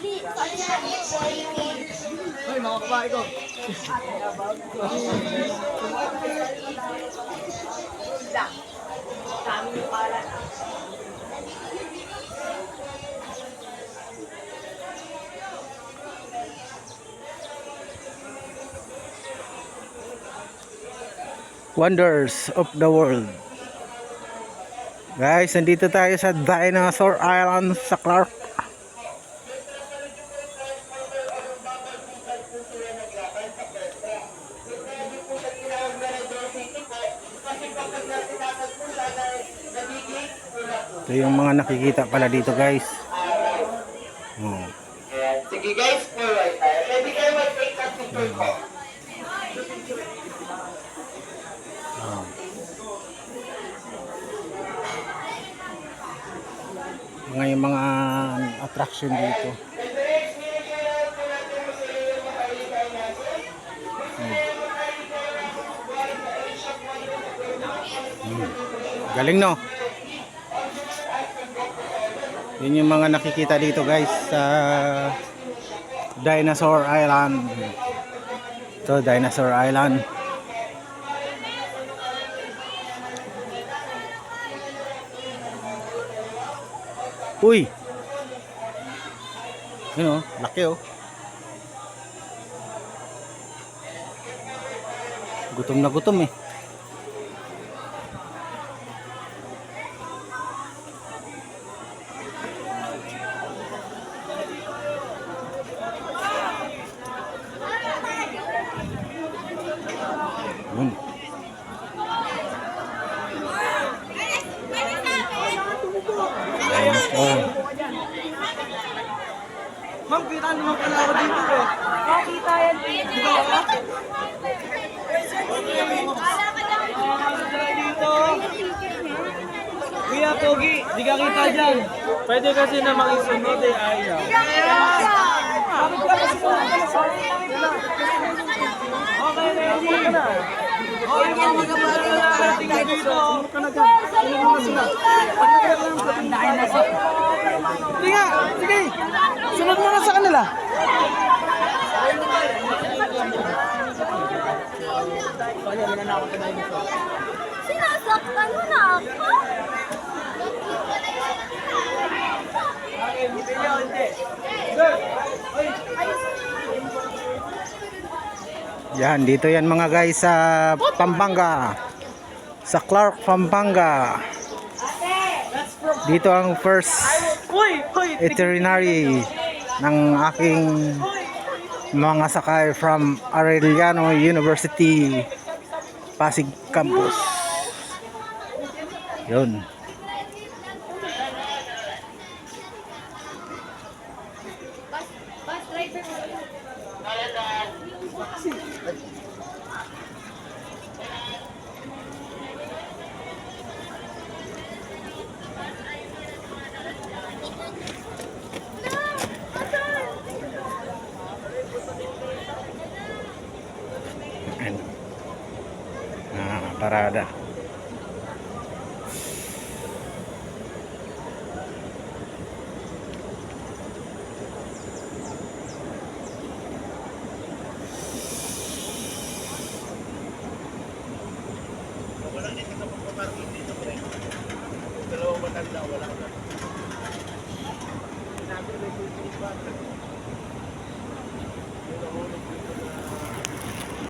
Mga babae ko. Wonders of the world. Guys, nandito tayo sa Dinosaur Island sa Clark. Ito yung mga nakikita pala dito guys. Oh. Sige guys. Pwede kayo mag-take that picture ko. Oh. Mga yung mga attraction dito. Galing no? Yun yung mga nakikita dito guys sa Dinosaur Island. Ito, Dinosaur Island. Uy! Yun oh, laki oh. Gutom na gutom eh. Yun. Ayun, oh. Ma'am, kita naman pala ako dito eh. Kita yan dito. dito. Kuya Pogi, di ka kita dyan. Pwede kasi na makisunod eh, ayaw. Okay, ready? Nga, sige. Sunod mo na sa kanila. Sinasaktan mo na? Yan, dito yan mga guys sa Pampanga. Sa Clark, Pampanga. Dito ang first veterinary ng aking mga sakay from Arellano University Pasig Campus. Yun. Ayan. Ah, parada. wala na. Sinabi ko yung 24. Yung nahulog